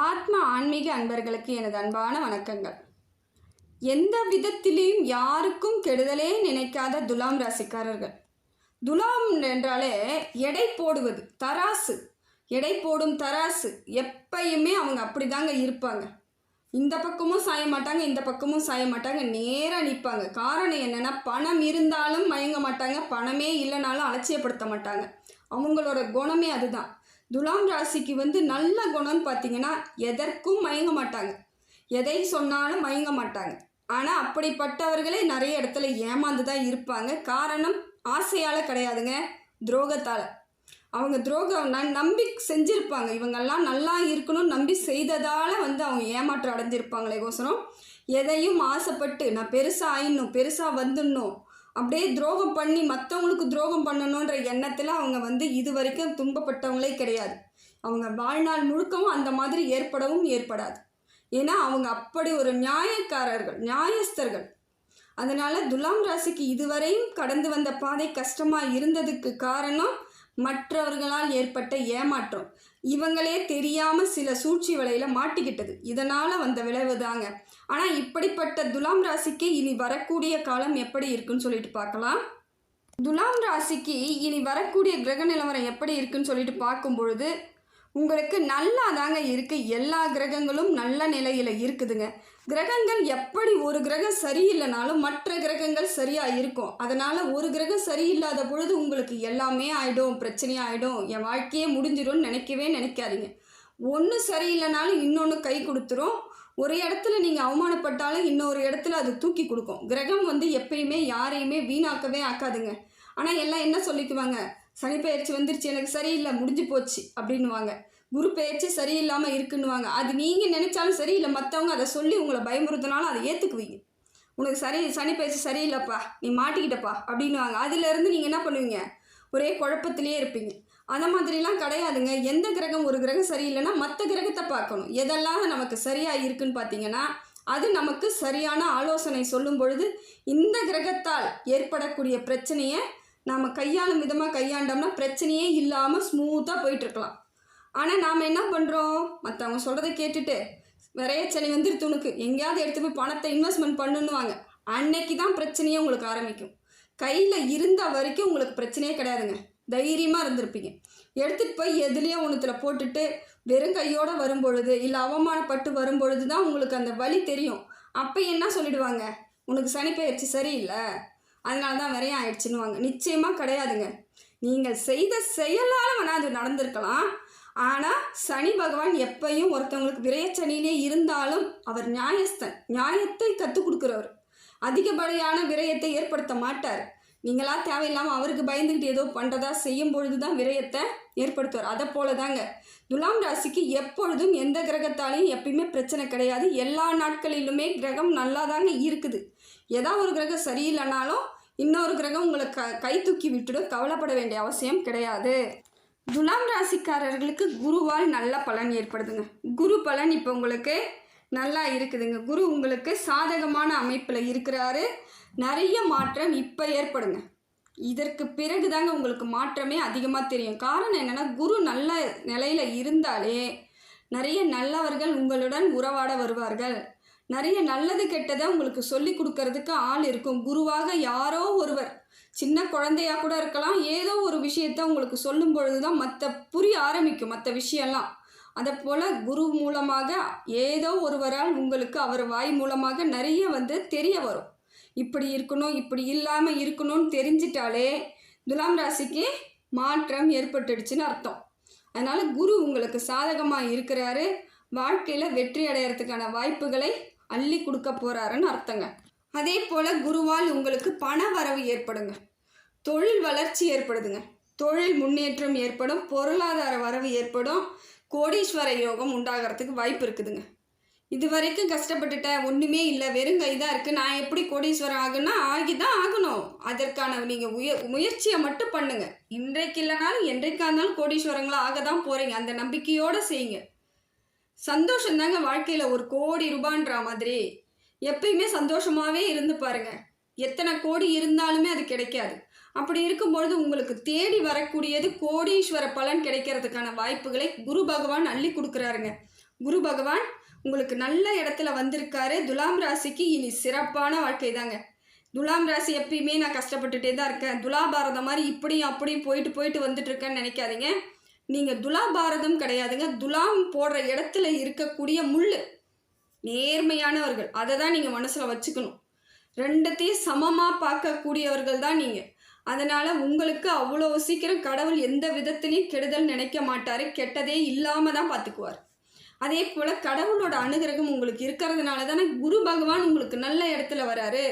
ஆத்ம ஆன்மீக அன்பர்களுக்கு எனது அன்பான வணக்கங்கள். எந்த விதத்திலையும் யாருக்கும் கெடுதலே நினைக்காத துலாம் ராசிக்காரர்கள். துலாம் என்றாலே எடை போடுவது தராசு. எடை போடும் தராசு. எப்பயுமே அவங்க அப்படிதாங்க இருப்பாங்க. இந்த பக்கமும் சாய மாட்டாங்க இந்த பக்கமும் சாய மாட்டாங்க நேராக நிற்பாங்க காரணம் என்னென்னா பணம் இருந்தாலும் மயங்க மாட்டாங்க பணமே இல்லைனாலும் அலட்சியப்படுத்த மாட்டாங்க. அவங்களோட குணமே அதுதான். துலாம் ராசிக்கு வந்து நல்ல குணம்னு பார்த்தீங்கன்னா எதற்கும் மயங்க மாட்டாங்க. எதை சொன்னாலும் மயங்க மாட்டாங்க. ஆனால் அப்படிப்பட்டவர்களே நிறைய இடத்துல ஏமாந்து தான் இருப்பாங்க. காரணம் ஆசையால் கிடையாதுங்க துரோகத்தால். அவங்க துரோகம் நம்பி செஞ்சுருப்பாங்க. இவங்கெல்லாம் நல்லா இருக்கணும் நம்பி செய்ததால் வந்து அவங்க ஏமாற்றம் அடைஞ்சிருப்பாங்களே கோசரம். எதையும் ஆசைப்பட்டு நான் பெருசாக ஆயிடணும் பெருசாக வந்துடணும் அப்படியே துரோகம் பண்ணி மற்றவங்களுக்கு துரோகம் பண்ணணுன்ற எண்ணத்தில் அவங்க வந்து இது வரைக்கும் துன்பப்பட்டவங்களே கிடையாது. அவங்க வாழ்நாள் முழுக்கவும் அந்த மாதிரி ஏற்படவும் ஏற்படாது. ஏன்னா அவங்க அப்படி ஒரு நியாயக்காரர்கள் நியாயஸ்தர்கள். அதனால் துலாம் ராசிக்கு இதுவரையும் கடந்து வந்த பாதை கஷ்டமாக இருந்ததுக்கு காரணம் மற்றவர்களால் ஏற்பட்ட ஏமாற்றம். இவங்களே தெரியாமல் சில சூழ்ச்சி வலையில் மாட்டிக்கிட்டது. இதனால் வந்த விளைவு தாங்க. ஆனால் இப்படிப்பட்ட துலாம் ராசிக்கு இனி வரக்கூடிய காலம் எப்படி இருக்குன்னு சொல்லிட்டு பார்க்கலாம். துலாம் ராசிக்கு இனி வரக்கூடிய கிரக நிலவரம் எப்படி இருக்குன்னு சொல்லிட்டு பார்க்கும் பொழுது உங்களுக்கு நல்லா தாங்க இருக்குது எல்லா கிரகங்களும் நல்ல நிலையில் இருக்குதுங்க. கிரகங்கள் எப்படி ஒரு கிரகம் சரியில்லைனாலும் மற்ற கிரகங்கள் சரியாக இருக்கும். அதனால் ஒரு கிரகம் சரியில்லாத பொழுது உங்களுக்கு எல்லாமே ஆகிடும் பிரச்சனையாகிடும் என் வாழ்க்கையே முடிஞ்சிடும்னு நினைக்கவே நினைக்காதீங்க. ஒன்று சரியில்லைனாலும் இன்னொன்று கை கொடுத்துரும். ஒரு இடத்துல நீங்கள் அவமானப்பட்டாலும் இன்னொரு இடத்துல அது தூக்கி கொடுக்கும். கிரகம் வந்து எப்பயுமே யாரையுமே வீணாக்கவே ஆக்காதுங்க. ஆனால் எல்லாம் என்ன சொல்லிக்குவாங்க? சனி பயிற்சி வந்துருச்சு எனக்கு சரியில்லை முடிஞ்சு போச்சு அப்படின்னுவாங்க. குரு பயிற்சி சரியில்லாமல் இருக்குன்னுவாங்க. அது நீங்கள் நினச்சாலும் சரியில்லை மற்றவங்க அதை சொல்லி உங்களை பயமுறுத்தினாலும் அதை ஏற்றுக்குவீங்க உனக்கு சரி சனி பயிற்சி சரியில்லைப்பா நீ மாட்டிக்கிட்டப்பா அப்படின்னுவாங்க. அதுலேருந்து நீங்கள் என்ன பண்ணுவீங்க? ஒரே குழப்பத்திலே இருப்பீங்க. அந்த மாதிரிலாம் கிடையாதுங்க. எந்த கிரகம் ஒரு கிரகம் சரியில்லைன்னா மற்ற கிரகத்தை பார்க்கணும். எதெல்லாம் நமக்கு சரியாக இருக்குன்னு பார்த்தீங்கன்னா அது நமக்கு சரியான ஆலோசனை சொல்லும் பொழுது இந்த கிரகத்தால் ஏற்படக்கூடிய பிரச்சனையை நாம் கையாளும் விதமாக கையாண்டோம்னா பிரச்சனையே இல்லாமல் ஸ்மூத்தாக போயிட்டுருக்கலாம். ஆனால் நாம் என்ன பண்ணுறோம் மற்றவங்க சொல்கிறத கேட்டுட்டு விரையச்சனை வந்துருத்து உனக்கு. எங்கேயாவது எடுத்து போய் பணத்தை இன்வெஸ்ட்மெண்ட் பண்ணுன்னுவாங்க. அன்னைக்கு தான் பிரச்சனையே உங்களுக்கு ஆரம்பிக்கும். கையில் இருந்த வரைக்கும் உங்களுக்கு பிரச்சனையே கிடையாதுங்க. தைரியமாக இருந்திருப்பீங்க. எடுத்துகிட்டு போய் எதுலேயோ ஒன்றுத்தில் போட்டுட்டு வெறும் கையோடு வரும்பொழுது இல்லை அவமானப்பட்டு வரும்பொழுது தான் உங்களுக்கு அந்த வழி தெரியும். அப்போ என்ன சொல்லிடுவாங்க? உனக்கு சனிப்பெயர்ச்சி சரியில்லை. அதனால தான் விரையம் ஆயிடுச்சுன்னுவாங்க. நிச்சயமாக கிடையாதுங்க. நீங்கள் செய்த செயலால் வேணால் அது நடந்திருக்கலாம். ஆனால் சனி பகவான் எப்பையும் ஒருத்தவங்களுக்கு விரயச்சனியிலே இருந்தாலும் அவர் நியாயஸ்தன் நியாயத்தை கற்றுக் கொடுக்குறவர். அதிகப்படியான விரயத்தை ஏற்படுத்த மாட்டார். நீங்களா தேவையில்லாமல் அவருக்கு பயந்துக்கிட்டு ஏதோ பண்ணுறதா செய்யும் பொழுது தான் விரயத்தை ஏற்படுத்துவார். அதை போல தாங்க துலாம் ராசிக்கு எப்பொழுதும் எந்த கிரகத்தாலையும் எப்பயுமே பிரச்சனை கிடையாது. எல்லா நாட்களிலுமே கிரகம் நல்லா தாங்க இருக்குது. ஏதாவது ஒரு கிரகம் சரியில்லைனாலும் இன்னொரு கிரகம் உங்களை க கை தூக்கி விட்டுடும். கவலைப்பட வேண்டிய அவசியம் கிடையாது. துலாம் ராசிக்காரர்களுக்கு குருவால் நல்ல பலன் ஏற்படுதுங்க. குரு பலன் இப்போ உங்களுக்கு நல்லா இருக்குதுங்க. குரு உங்களுக்கு சாதகமான அமைப்பில் இருக்கிறாரு. நிறைய மாற்றம் இப்போ ஏற்படுங்க. இதற்கு பிறகு தாங்க உங்களுக்கு மாற்றமே அதிகமாக தெரியும். காரணம் என்னென்னா குரு நல்ல நிலையில் இருந்தாலே நிறைய நல்லவர்கள் உங்களுடன் உறவாட வருவார்கள். நிறைய நல்லது கெட்டதை உங்களுக்கு சொல்லி கொடுக்கறதுக்கு ஆள் இருக்கும். குருவாக யாரோ ஒருவர் சின்ன குழந்தையாக கூட இருக்கலாம் ஏதோ ஒரு விஷயத்த உங்களுக்கு சொல்லும் பொழுது தான் மற்ற புரிய ஆரம்பிக்கும் மற்ற விஷயம்லாம். அதை போல் குரு மூலமாக ஏதோ ஒருவரால் உங்களுக்கு அவர் வாய் மூலமாக நிறைய வந்து தெரிய வரும். இப்படி இருக்கணும் இப்படி இல்லாமல் இருக்கணும்னு தெரிஞ்சிட்டாலே துலாம் ராசிக்கு மாற்றம் ஏற்பட்டுடுச்சுன்னு அர்த்தம். அதனால் குரு உங்களுக்கு சாதகமாக இருக்கிறாரு. வாழ்க்கையில் வெற்றி அடையிறதுக்கான வாய்ப்புகளை அள்ளி கொடுக்க போகிறாருன்னு அர்த்தங்க. அதே போல் குருவால் உங்களுக்கு பண வரவு ஏற்படுங்க. தொழில் வளர்ச்சி ஏற்படுதுங்க. தொழில் முன்னேற்றம் ஏற்படும் பொருளாதார வரவு ஏற்படும் கோடீஸ்வர யோகம் உண்டாகிறதுக்கு வாய்ப்பு இருக்குதுங்க. இது வரைக்கும் கஷ்டப்பட்டுட்டேன் ஒன்றுமே இல்லை வெறும் கை தான் இருக்குது நான் எப்படி கோடீஸ்வரம் ஆகுன்னா ஆகி தான் ஆகணும். அதற்கான நீங்கள் உய முயற்சியை மட்டும் பண்ணுங்கள் இன்றைக்கு இல்லைனாலும் என்றைக்கா இருந்தாலும் கோடீஸ்வரங்களாக ஆக தான் போகிறீங்க அந்த நம்பிக்கையோடு செய்யுங்க. சந்தோஷம் தாங்க வாழ்க்கையில். ஒரு கோடி ரூபான்ற மாதிரி எப்பயுமே சந்தோஷமாகவே இருந்து பாருங்க. எத்தனை கோடி இருந்தாலுமே அது கிடைக்காது. அப்படி இருக்கும்பொழுது உங்களுக்கு தேடி வரக்கூடியது கோடீஸ்வர பலன் கிடைக்கிறதுக்கான வாய்ப்புகளை குரு பகவான் அள்ளி கொடுக்குறாருங்க. குரு பகவான் உங்களுக்கு நல்ல இடத்துல வந்திருக்காரு. துலாம் ராசிக்கு இனி சிறப்பான வாழ்க்கை தாங்க துலாம் ராசி எப்பயுமே நான் கஷ்டப்பட்டுட்டே தான் இருக்கேன். துலாபாரதம் மாதிரி இப்படியும் அப்படியும் போயிட்டு போயிட்டு வந்துட்டு இருக்கேன்னு நினைக்காதீங்க. நீங்கள் துலாபாரதம் கிடையாதுங்க. துலாம் போடுற இடத்துல இருக்கக்கூடிய முள் நேர்மையானவர்கள். அதை தான் நீங்கள் மனசில் வச்சுக்கணும். ரெண்டத்தையும் சமமாக பார்க்கக்கூடியவர்கள் தான் நீங்கள் அதனால் உங்களுக்கு அவ்வளோ சீக்கிரம் கடவுள் எந்த விதத்துலையும் கெடுதல் நினைக்க மாட்டார். கெட்டதே இல்லாமல் தான் பார்த்துக்குவார். அதே போல் கடவுளோட அனுகிரகம் உங்களுக்கு இருக்கிறதுனால தானே குரு பகவான் உங்களுக்கு நல்ல இடத்துல வராரு.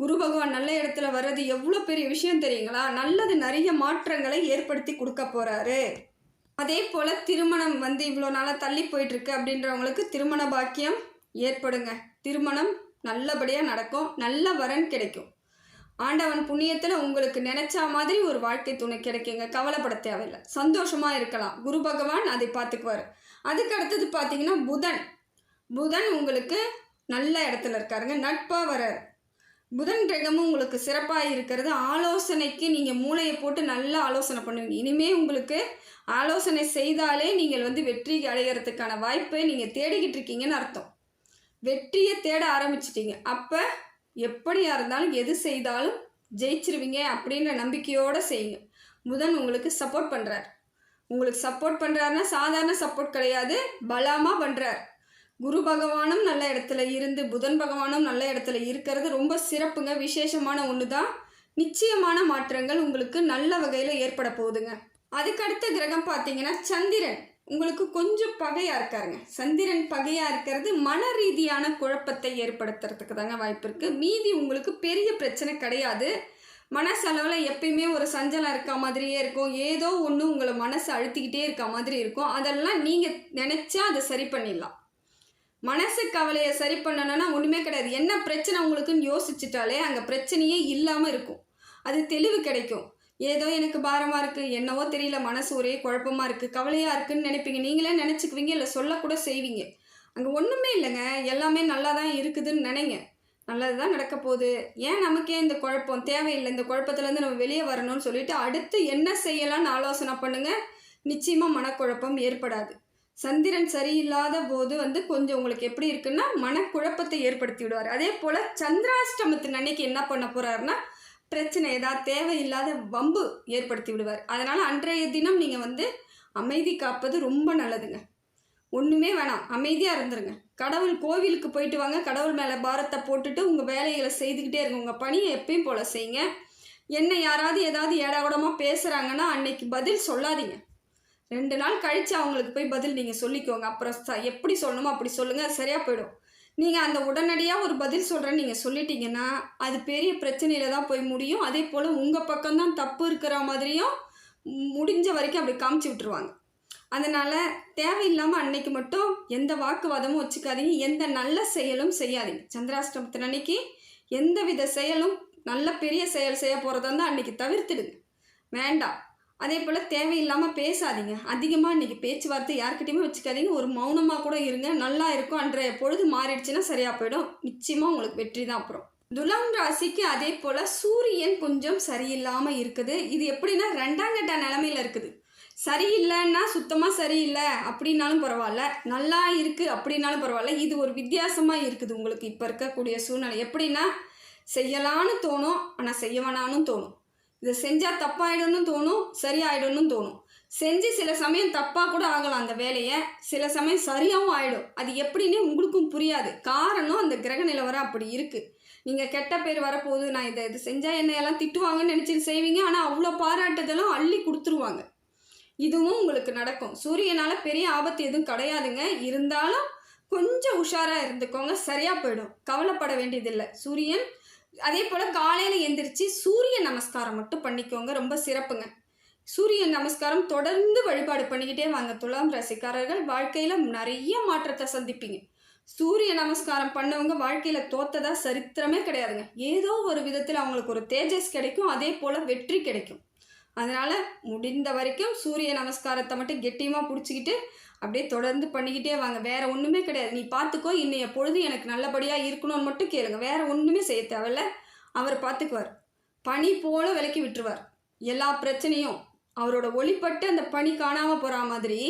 குரு பகவான் நல்ல இடத்துல வர்றது எவ்வளோ பெரிய விஷயம் தெரியுங்களா? நல்லது நிறைய மாற்றங்களை ஏற்படுத்தி கொடுக்க போகிறாரு அதே போல் திருமணம் வந்து இவ்வளோ நாளாக தள்ளி போயிட்டுருக்கு அப்படின்றவங்களுக்கு திருமண பாக்கியம் ஏற்படுங்க. திருமணம் நல்லபடியாக நடக்கும். நல்ல வரன் கிடைக்கும். ஆண்டவன் புண்ணியத்தில் உங்களுக்கு நினச்சா மாதிரி ஒரு வாழ்க்கை துணை கிடைக்குங்க. கவலைப்பட தேவையில்லை. சந்தோஷமாக இருக்கலாம். குரு பகவான் அதை பார்த்துக்குவார். அதுக்கு அடுத்தது பார்த்தீங்கன்னா புதன். புதன் உங்களுக்கு நல்ல இடத்துல இருக்காருங்க. நட்பாக வர்றார். புதன் கிரகமும் உங்களுக்கு சிறப்பாக இருக்கிறது. ஆலோசனைக்கு நீங்கள் மூளையை போட்டு நல்லா ஆலோசனை பண்ணுவீங்க. இனிமே உங்களுக்கு ஆலோசனை செய்தாலே நீங்கள் வந்து வெற்றி அடைகிறதுக்கான வாய்ப்பை நீங்கள் தேடிக்கிட்டு இருக்கீங்கன்னு அர்த்தம். வெற்றியை தேட ஆரம்பிச்சிட்டீங்க. அப்போ எப்படியாக இருந்தாலும் எது செய்தாலும் ஜெயிச்சிருவீங்க அப்படின்ற நம்பிக்கையோடு செய்யுங்க. புதன் உங்களுக்கு சப்போர்ட் பண்ணுறார் உங்களுக்கு சப்போர்ட் பண்ணுறாருன்னா சாதாரண சப்போர்ட் கிடையாது. பலமாக பண்ணுறார் குரு பகவானும் நல்ல இடத்துல இருந்து புதன் பகவானும் நல்ல இடத்துல இருக்கிறது ரொம்ப சிறப்புங்க. விசேஷமான ஒன்று தான் நிச்சயமான மாற்றங்கள் உங்களுக்கு நல்ல வகையில் ஏற்பட போகுதுங்க. அதுக்கு அடுத்த கிரகம் பார்த்தீங்கன்னா சந்திரன். உங்களுக்கு கொஞ்சம் பகையாக இருக்காருங்க. சந்திரன் பகையாக இருக்கிறது மன ரீதியான குழப்பத்தை ஏற்படுத்துறதுக்கு தாங்க வாய்ப்பு இருக்குது மீதி உங்களுக்கு பெரிய பிரச்சனை கிடையாது. மனசளவில் எப்பயுமே ஒரு சஞ்சலம் இருக்க மாதிரியே இருக்கும். ஏதோ ஒன்று உங்களை மனசை அழுத்திக்கிட்டே இருக்க மாதிரி இருக்கும். அதெல்லாம் நீங்கள் நினச்சா அதை சரி பண்ணிடலாம். மனசு கவலையை சரி பண்ணணும்னா ஒன்றுமே கிடையாது. என்ன பிரச்சனை உங்களுக்குன்னு யோசிச்சுட்டாலே அங்கே பிரச்சனையே இல்லாமல் இருக்கும். அது தெளிவு கிடைக்கும். ஏதோ எனக்கு பாரமாக இருக்குது என்னவோ தெரியல. மனசு ஒரே குழப்பமாக இருக்குது கவலையாக இருக்குதுன்னு நினைப்பீங்க. நீங்களே நினச்சிக்குவீங்க. இல்லை சொல்லக்கூட செய்வீங்க. அங்கே ஒன்றுமே இல்லைங்க. எல்லாமே நல்லா தான் இருக்குதுன்னு நினைங்க. நல்லது தான் நடக்க போகுது. ஏன் நமக்கே இந்த குழப்பம் தேவையில்லை? இந்த குழப்பத்துலேருந்து நம்ம வெளியே வரணும்னு சொல்லிட்டு அடுத்து என்ன செய்யலாம்னு ஆலோசனை பண்ணுங்கள் நிச்சயமாக மனக்குழப்பம் ஏற்படாது. சந்திரன் சரியில்லாத போது வந்து கொஞ்சம் உங்களுக்கு எப்படி இருக்குன்னா மனக்குழப்பத்தை ஏற்படுத்தி விடுவார். அதே போல் சந்திராஷ்டமத்தின் அன்னைக்கு என்ன பண்ண போகிறாருன்னா பிரச்சனை ஏதாவது தேவையில்லாத வம்பு ஏற்படுத்தி விடுவார். அதனால் அன்றைய தினம் நீங்கள் வந்து அமைதி காப்பது ரொம்ப நல்லதுங்க. ஒன்றுமே வேணாம். அமைதியாக இருந்துருங்க. கடவுள் கோவிலுக்கு போயிட்டு வாங்க. கடவுள் மேலே பாரத்தை போட்டுட்டு உங்கள் வேலைகளை செய்துக்கிட்டே இருங்க. உங்கள் பணியை எப்பயும் போல் செய்யுங்க. என்ன யாராவது ஏதாவது ஏடாகூடமாக பேசுகிறாங்கன்னா அன்னைக்கு பதில் சொல்லாதீங்க. ரெண்டு நாள் கழித்து அவங்களுக்கு போய் பதில் நீங்கள் சொல்லிக்கோங்க. அப்புறம் ச எப்படி சொல்லணுமோ அப்படி சொல்லுங்கள் சரியாக போயிடும். நீங்கள் அந்த உடனடியாக ஒரு பதில் சொல்கிறேன்னு நீங்கள் சொல்லிட்டீங்கன்னா அது பெரிய பிரச்சனையில் தான் போய் முடியும். அதே போல் உங்கள் பக்கம்தான் தப்பு இருக்கிற மாதிரியும் முடிஞ்ச வரைக்கும் அப்படி காமிச்சு விட்டுருவாங்க. அதனால் தேவையில்லாமல் அன்னைக்கு மட்டும் எந்த வாக்குவாதமும் வச்சுக்காதீங்க. எந்த நல்ல செயலும் செய்யாதீங்க. சந்திராஷ்டமத்தின் அன்னைக்கு எந்த வித செயலும் நல்ல பெரிய செயல் செய்ய போகிறதா இருந்தால் அன்னைக்கு தவிர்த்துடுங்க. வேண்டாம். அதே போல் தேவையில்லாமல் பேசாதீங்க. அதிகமாக இன்றைக்கி பேச்சுவார்த்தை யார்கிட்டையுமே வச்சுக்காதீங்க. ஒரு மௌனமாக கூட இருங்க. நல்லா இருக்கும். அன்றைய பொழுது மாறிடுச்சுன்னா சரியாக போயிடும். நிச்சயமாக உங்களுக்கு வெற்றி தான் அப்புறம். துலாம் ராசிக்கு அதே போல் சூரியன் கொஞ்சம் சரியில்லாமல் இருக்குது. இது எப்படின்னா ரெண்டாம் கட்ட நிலமையில இருக்குது. சரியில்லைன்னா சுத்தமாக சரியில்லை. அப்படின்னாலும் பரவாயில்ல. நல்லா இருக்குது அப்படின்னாலும் பரவாயில்ல. இது ஒரு வித்தியாசமாக இருக்குது உங்களுக்கு இப்போ இருக்கக்கூடிய சூழ்நிலை. எப்படின்னா செய்யலான்னு தோணும். ஆனால் செய்ய வேணான்னு தோணும். இதை செஞ்சால் தப்பாயிடும்னு தோணும் சரியாயிடும்னு தோணும். செஞ்சு சில சமயம் தப்பாக கூட ஆகலாம் அந்த வேலையை. சில சமயம் சரியாகவும் ஆகிடும் அது எப்படின்னே உங்களுக்கும் புரியாது. காரணம் அந்த கிரக நிலவரம் அப்படி இருக்குது நீங்கள் கெட்ட பேர் வரப்போகுது நான் இதை இது செஞ்சால் என்ன எல்லாம் திட்டுவாங்கன்னு நினச்சிட்டு செய்வீங்க. ஆனால் அவ்வளோ பாராட்டுதெல்லாம் அள்ளி கொடுத்துருவாங்க. இதுவும் உங்களுக்கு நடக்கும். சூரியனால் பெரிய ஆபத்து எதுவும் கிடையாதுங்க. இருந்தாலும் கொஞ்சம் உஷாராக இருந்துக்கோங்க. சரியாக போயிடும். கவலைப்பட வேண்டியதில்லை. சூரியன் அதே போல் காலையில் எந்திரிச்சு சூரிய நமஸ்காரம் மட்டும் பண்ணிக்கோங்க. ரொம்ப சிறப்புங்க. சூரிய நமஸ்காரம் தொடர்ந்து வழிபாடு பண்ணிக்கிட்டே வாங்க. துலாம் ரசிக்காரர்கள் வாழ்க்கையில் நிறைய மாற்றத்தை சந்திப்பீங்க. சூரிய நமஸ்காரம் பண்ணவங்க வாழ்க்கையில் தோத்ததா சரித்திரமே கிடையாதுங்க. ஏதோ ஒரு விதத்தில் அவங்களுக்கு ஒரு தேஜஸ் கிடைக்கும். அதே போல் வெற்றி கிடைக்கும். அதனால் முடிந்த வரைக்கும் சூரிய நமஸ்காரத்தை மட்டும் கெட்டியமாக பிடிச்சிக்கிட்டு அப்படியே தொடர்ந்து பண்ணிக்கிட்டே வாங்க. வேறு ஒன்றுமே கிடையாது. நீ பார்த்துக்கோ இன்னைய பொழுது எனக்கு நல்லபடியாக இருக்கணும்னு மட்டும் கேளுங்க. வேறு ஒன்றுமே செய்ய தேவையில்ல. அவர் பார்த்துக்குவார் பனி போல விலக்கி விட்டுருவார். எல்லா பிரச்சனையும் அவரோட ஒளிப்பட்டு அந்த பனி காணாமல் போகிற மாதிரி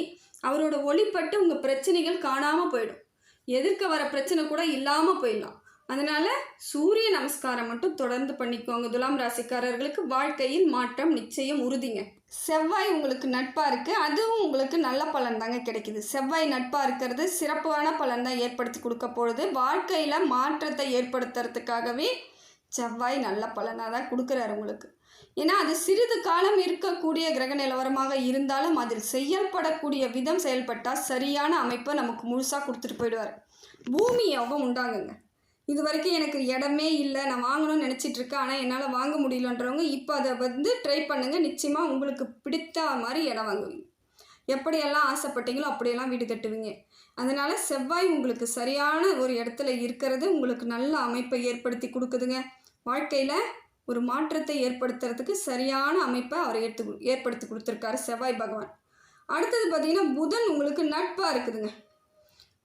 அவரோட ஒளிப்பட்டு உங்கள் பிரச்சனைகள் காணாமல் போயிடும். எதிர்க்க வர பிரச்சனை கூட இல்லாமல் போயிடலாம். அதனால் சூரிய நமஸ்காரம் மட்டும் தொடர்ந்து பண்ணிக்கோங்க. துலாம் ராசிக்காரர்களுக்கு வாழ்க்கையில் மாற்றம் நிச்சயம் உறுதிங்க. செவ்வாய் உங்களுக்கு நட்பாக இருக்குது அதுவும் உங்களுக்கு நல்ல பலன் தாங்க கிடைக்குது. செவ்வாய் நட்பாக இருக்கிறது சிறப்பான பலன் தான் ஏற்படுத்தி கொடுக்க போகுது. வாழ்க்கையில் மாற்றத்தை ஏற்படுத்துறதுக்காகவே செவ்வாய் நல்ல பலனாக தான் கொடுக்குறாரு உங்களுக்கு. ஏன்னா அது சிறிது காலம் இருக்கக்கூடிய கிரக நிலவரமாக இருந்தாலும் அதில் செயல்படக்கூடிய விதம் செயல்பட்டால் சரியான அமைப்பை நமக்கு முழுசாக கொடுத்துட்டு போயிடுவார். பூமி யோகம் உண்டாங்குங்க இது வரைக்கும் எனக்கு இடமே இல்லை. நான் வாங்கணும்னு நினச்சிட்டு இருக்கேன் ஆனால் என்னால் வாங்க முடியலன்றவங்க இப்போ அதை வந்து ட்ரை பண்ணுங்கள் நிச்சயமாக உங்களுக்கு பிடித்த மாதிரி இடம் வாங்குவீங்க. எப்படியெல்லாம் ஆசைப்பட்டீங்களோ அப்படியெல்லாம் வீடு கட்டுவீங்க. அதனால் செவ்வாய் உங்களுக்கு சரியான ஒரு இடத்துல இருக்கிறது உங்களுக்கு நல்ல அமைப்பை ஏற்படுத்தி கொடுக்குதுங்க. வாழ்க்கையில் ஒரு மாற்றத்தை ஏற்படுத்துறதுக்கு சரியான அமைப்பை அவர் ஏற்று ஏற்படுத்தி கொடுத்துருக்காரு செவ்வாய் பகவான். அடுத்தது பார்த்தீங்கன்னா புதன் உங்களுக்கு நட்பாக இருக்குதுங்க.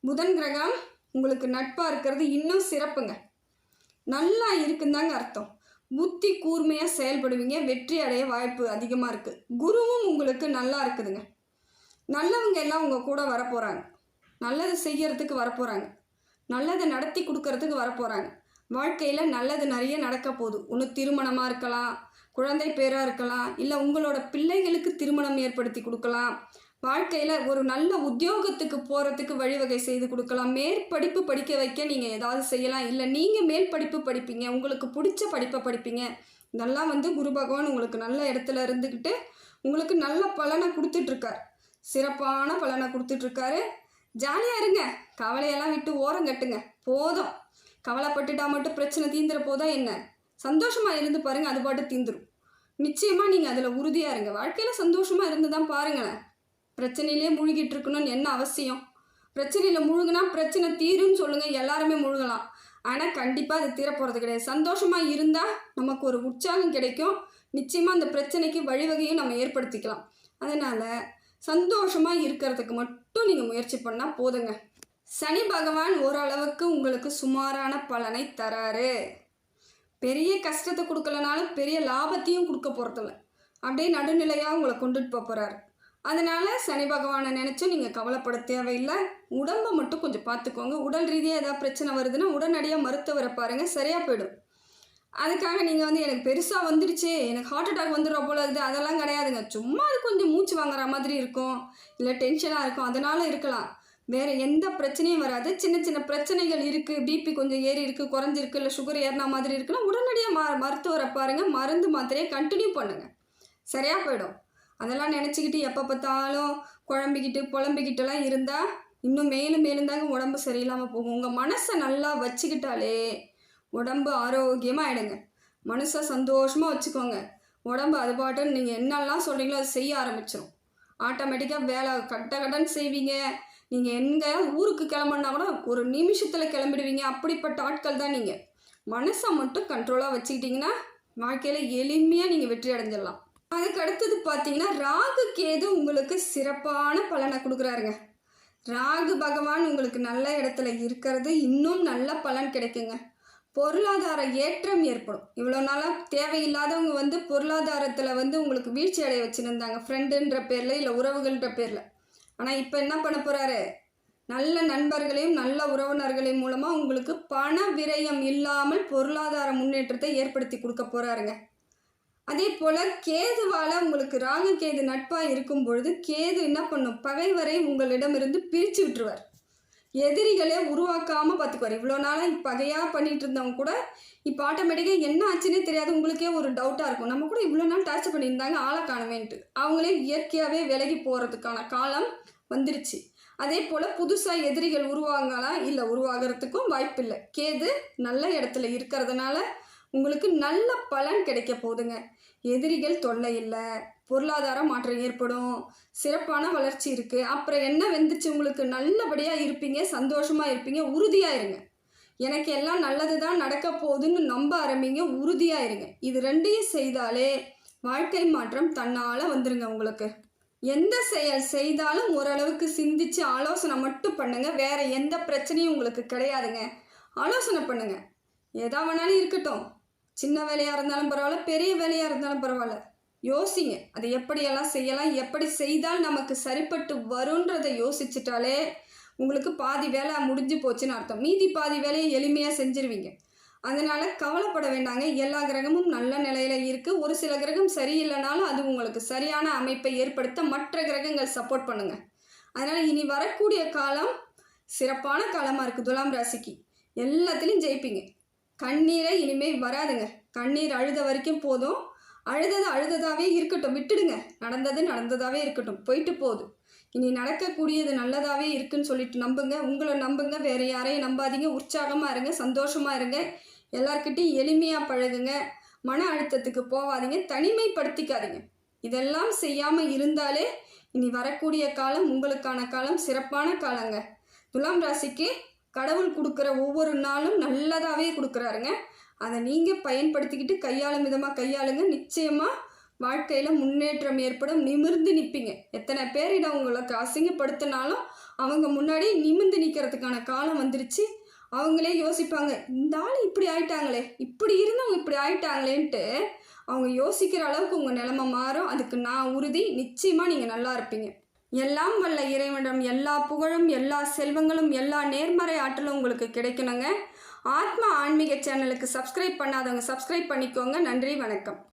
புதன் கிரகம் உங்களுக்கு நட்பாக இருக்கிறது இன்னும் சிறப்புங்க. நல்லா இருக்குந்தாங்க அர்த்தம். புத்தி கூர்மையாக செயல்படுவீங்க வெற்றி அடைய வாய்ப்பு அதிகமாக இருக்குது குருவும் உங்களுக்கு நல்லா இருக்குதுங்க. நல்லவங்க எல்லாம் உங்கள் கூட வரப்போகிறாங்க நல்லது செய்யறதுக்கு வரப்போகிறாங்க நல்லதை நடத்தி கொடுக்கறதுக்கு வரப்போகிறாங்க வாழ்க்கையில் நல்லது நிறைய நடக்க போகுது. ஒன்று திருமணமாக இருக்கலாம் குழந்தை பேராக இருக்கலாம் இல்லை உங்களோட பிள்ளைங்களுக்கு திருமணம் ஏற்படுத்தி கொடுக்கலாம் வாழ்க்கையில் ஒரு நல்ல உத்தியோகத்துக்கு போகிறதுக்கு வழிவகை செய்து கொடுக்கலாம். மேற்படிப்பு படிக்க வைக்க நீங்கள் ஏதாவது செய்யலாம். இல்லை நீங்கள் மேல் படிப்பு படிப்பீங்க. உங்களுக்கு பிடிச்ச படிப்பை படிப்பீங்க. இதெல்லாம் வந்து குரு பகவான் உங்களுக்கு நல்ல இடத்துல இருந்துக்கிட்டு உங்களுக்கு நல்ல பலனை கொடுத்துட்ருக்கார். சிறப்பான பலனை கொடுத்துட்ருக்காரு. ஜாலியாக இருங்க. கவலையெல்லாம் விட்டு ஓரம் கட்டுங்க. போதும். கவலைப்பட்டுட்டா மட்டும் பிரச்சனை தீந்துற போதா என்ன? சந்தோஷமாக இருந்து பாருங்கள் அது பாட்டு தீந்துரும். நிச்சயமாக நீங்கள் அதில் உறுதியாக இருங்க. வாழ்க்கையில் சந்தோஷமாக இருந்து தான் பாருங்களேன். பிரச்சனையிலே மூழ்கிட்டு இருக்கணும்னு என்ன அவசியம்? பிரச்சனையில் முழுகுனா பிரச்சனை தீரும்னு சொல்லுங்கள் எல்லாருமே முழுகலாம். ஆனால் கண்டிப்பாக அது தீரப்போகிறது கிடையாது. சந்தோஷமாக இருந்தால் நமக்கு ஒரு உற்சாகம் கிடைக்கும். நிச்சயமாக அந்த பிரச்சனைக்கு வழிவகையும் நம்ம ஏற்படுத்திக்கலாம். அதனால் சந்தோஷமாக இருக்கிறதுக்கு மட்டும் நீங்கள் முயற்சி பண்ணால் போதுங்க. சனி பகவான் ஓரளவுக்கு உங்களுக்கு சுமாரான பலனை தராரு. பெரிய கஷ்டத்தை கொடுக்கலனாலும் பெரிய லாபத்தையும் கொடுக்க போகிறதில்ல அப்படியே நடுநிலையாக உங்களை கொண்டுட்டு போகிறாரு அதனால் சனி பகவானை நினச்சும் நீங்கள் கவலைப்பட தேவையில்லை. உடம்பை மட்டும் கொஞ்சம் பார்த்துக்கோங்க. உடல் ரீதியாக ஏதாவது பிரச்சனை வருதுன்னா உடனடியாக மருத்துவரை பாருங்கள் சரியாக போயிடும். அதுக்காக நீங்கள் வந்து எனக்கு பெருசாக வந்துடுச்சு எனக்கு ஹார்ட் அட்டாக் வந்துடும் போல இருக்குது. அதெல்லாம் கிடையாதுங்க. சும்மா அது கொஞ்சம் மூச்சு வாங்குற மாதிரி இருக்கும். இல்லை டென்ஷனாக இருக்கும். அதனால் இருக்கலாம். வேறு எந்த பிரச்சனையும் வராது. சின்ன சின்ன பிரச்சனைகள் இருக்குது பிபி கொஞ்சம் ஏறி இருக்குது குறைஞ்சிருக்கு இல்லை சுகர் ஏறின மாதிரி இருக்குன்னா உடனடியாக ம மருத்துவரை பாருங்கள் மருந்து மாத்திரையை கண்டினியூ பண்ணுங்கள் சரியாக போயிடும். அதெல்லாம் நினச்சிக்கிட்டு எப்போ பார்த்தாலும் குழம்பிக்கிட்டு புலம்பிக்கிட்டுலாம் இருந்தால் இன்னும் மேலும் மேலும் தாங்க உடம்பு சரியில்லாமல் போகும். உங்கள் மனசை நல்லா வச்சுக்கிட்டாலே உடம்பு ஆரோக்கியமாக ஆகிடுங்க மனசை சந்தோஷமாக வச்சுக்கோங்க. உடம்பு அது பாட்டுன்னு நீங்கள் என்னெல்லாம் சொல்கிறீங்களோ அதை செய்ய ஆரம்பிச்சிடும் ஆட்டோமேட்டிக்காக வேலை கட்ட கடன் செய்வீங்க. நீங்கள் எங்கே ஊருக்கு கிளம்புனா கூட ஒரு நிமிஷத்தில் கிளம்பிடுவீங்க. அப்படிப்பட்ட ஆட்கள் தான் நீங்கள் மனசை மட்டும் கண்ட்ரோலாக வச்சுக்கிட்டிங்கன்னா வாழ்க்கையில் எளிமையாக நீங்கள் வெற்றி அடைஞ்சிடலாம். அதுக்கு அடுத்தது பார்த்தீங்கன்னா ராகு கேது உங்களுக்கு சிறப்பான பலனை கொடுக்குறாருங்க. ராகு பகவான் உங்களுக்கு நல்ல இடத்துல இருக்கிறது இன்னும் நல்ல பலன் கிடைக்குங்க. பொருளாதார ஏற்றம் ஏற்படும். இவ்வளோ நாளாக தேவையில்லாதவங்க வந்து பொருளாதாரத்தில் வந்து உங்களுக்கு வீழ்ச்சி அடைய வச்சுருந்தாங்க. ஃப்ரெண்டுன்ற பேரில் இல்லை உறவுகள்ன்ற பேரில். ஆனால் இப்போ என்ன பண்ண போகிறாரு நல்ல நண்பர்களையும் நல்ல உறவினர்களையும் மூலமாக உங்களுக்கு பண விரயம் இல்லாமல் பொருளாதார முன்னேற்றத்தை ஏற்படுத்தி கொடுக்க போகிறாருங்க அதே போல் கேதுவால் உங்களுக்கு ராகு கேது நட்பாக இருக்கும் பொழுது கேது என்ன பண்ணும்? பகைவரை உங்களிடமிருந்து பிரித்து விட்டுருவார். எதிரிகளே உருவாக்காமல் பார்த்துக்குவார் இவ்வளோ நாளாக பகையாக பண்ணிகிட்டு இருந்தவங்க கூட இப்போ ஆட்டோமேட்டிக்காக என்ன ஆச்சுன்னே தெரியாது. உங்களுக்கே ஒரு டவுட்டாக இருக்கும். நம்ம கூட இவ்வளோ நாள் டார்ச்சர் பண்ணியிருந்தாங்க ஆளை காணுமேன்ட்டு. அவங்களே இயற்கையாகவே விலகி போகிறதுக்கான காலம் வந்துருச்சு. அதே போல் புதுசாக எதிரிகள் உருவாங்கலாம் இல்லை உருவாகிறதுக்கும் வாய்ப்பில்லை. கேது நல்ல இடத்துல இருக்கிறதுனால உங்களுக்கு நல்ல பலன் கிடைக்க போகுதுங்க. எதிரிகள் தொல்லை இல்லை பொருளாதார மாற்றம் ஏற்படும் சிறப்பான வளர்ச்சி இருக்குது அப்புறம் என்ன வெந்துச்சு? உங்களுக்கு நல்லபடியாக இருப்பீங்க சந்தோஷமாக இருப்பீங்க உறுதியாக இருங்க. எனக்கு எல்லாம் நல்லது தான் நடக்க போகுதுன்னு நம்ப ஆரம்பிங்க உறுதியாக இருங்க. இது ரெண்டையும் செய்தாலே வாழ்க்கை மாற்றம் தன்னால் வந்துருங்க உங்களுக்கு. எந்த செயல் செய்தாலும் ஓரளவுக்கு சிந்திச்சு ஆலோசனை மட்டும் பண்ணுங்க. வேற எந்த பிரச்சனையும் உங்களுக்கு கிடையாதுங்க. ஆலோசனை பண்ணுங்க. எதா வேணாலும் இருக்கட்டும். சின்ன வேலையாக இருந்தாலும் பரவாயில்ல பெரிய வேலையாக இருந்தாலும் பரவாயில்ல. யோசிங்க அதை எப்படியெல்லாம் செய்யலாம் எப்படி செய்தால் நமக்கு சரிப்பட்டு வருன்றதை யோசிச்சிட்டாலே உங்களுக்கு பாதி வேலை முடிஞ்சு போச்சுன்னு அர்த்தம். மீதி பாதி வேலையை எளிமையாக செஞ்சிருவீங்க. அதனால் கவலைப்பட வேண்டாங்க. எல்லா கிரகமும் நல்ல நிலையில் இருக்குது ஒரு சில கிரகம் சரியில்லைனாலும் அது உங்களுக்கு சரியான அமைப்பை ஏற்படுத்த மற்ற கிரகங்கள் சப்போர்ட் பண்ணுங்கள் அதனால் இனி வரக்கூடிய காலம் சிறப்பான காலமாக இருக்குது துலாம் ராசிக்கு. எல்லாத்துலேயும் ஜெயிப்பீங்க. கண்ணீரை இனிமேல் வராதுங்க. கண்ணீர் அழுத வரைக்கும் போதும். அழுதது அழுததாகவே இருக்கட்டும். விட்டுடுங்க. நடந்தது நடந்ததாகவே இருக்கட்டும். போயிட்டு போகுது. இனி நடக்கக்கூடியது நல்லதாகவே இருக்குன்னு சொல்லிட்டு நம்புங்க. உங்களை நம்புங்க. வேறு யாரையும் நம்பாதீங்க. உற்சாகமாக இருங்க. சந்தோஷமாக இருங்க. எல்லாருக்கிட்டையும் எளிமையாக பழகுங்க. மன அழுத்தத்துக்கு போகாதீங்க. தனிமைப்படுத்திக்காதீங்க. இதெல்லாம் செய்யாமல் இருந்தாலே இனி வரக்கூடிய காலம் உங்களுக்கான காலம். சிறப்பான காலங்க. துலாம் ராசிக்கு கடவுள் கொடுக்குற ஒவ்வொரு நாளும் நல்லதாகவே கொடுக்குறாருங்க. அதை நீங்கள் பயன்படுத்திக்கிட்டு கையாளும் விதமாக கையாளுங்க. நிச்சயமாக வாழ்க்கையில் முன்னேற்றம் ஏற்படும். நிமிர்ந்து நிற்பீங்க எத்தனை பேரிடம் உங்களுக்கு அசிங்கப்படுத்தினாலும் அவங்க முன்னாடி நிமிர்ந்து நிற்கிறதுக்கான காலம் வந்துருச்சு. அவங்களே யோசிப்பாங்க இந்த ஆள் இப்படி ஆயிட்டாங்களே இப்படி இருந்தவங்க இப்படி ஆயிட்டாங்களேன்ட்டு அவங்க யோசிக்கிற அளவுக்கு உங்கள் நிலமை மாறும். அதுக்கு நான் உறுதி. நிச்சயமாக நீங்கள் நல்லா இருப்பீங்க. எல்லாம் வல்ல இறைவனிடம் எல்லா புகழும் எல்லா செல்வங்களும் எல்லா நேர்மறை ஆற்றலும் உங்களுக்கு கிடைக்கணுங்க. ஆத்மா ஆன்மீக சேனலுக்கு சப்ஸ்கிரைப் பண்ணாதவங்க சப்ஸ்கிரைப் பண்ணிக்கோங்க. நன்றி வணக்கம்.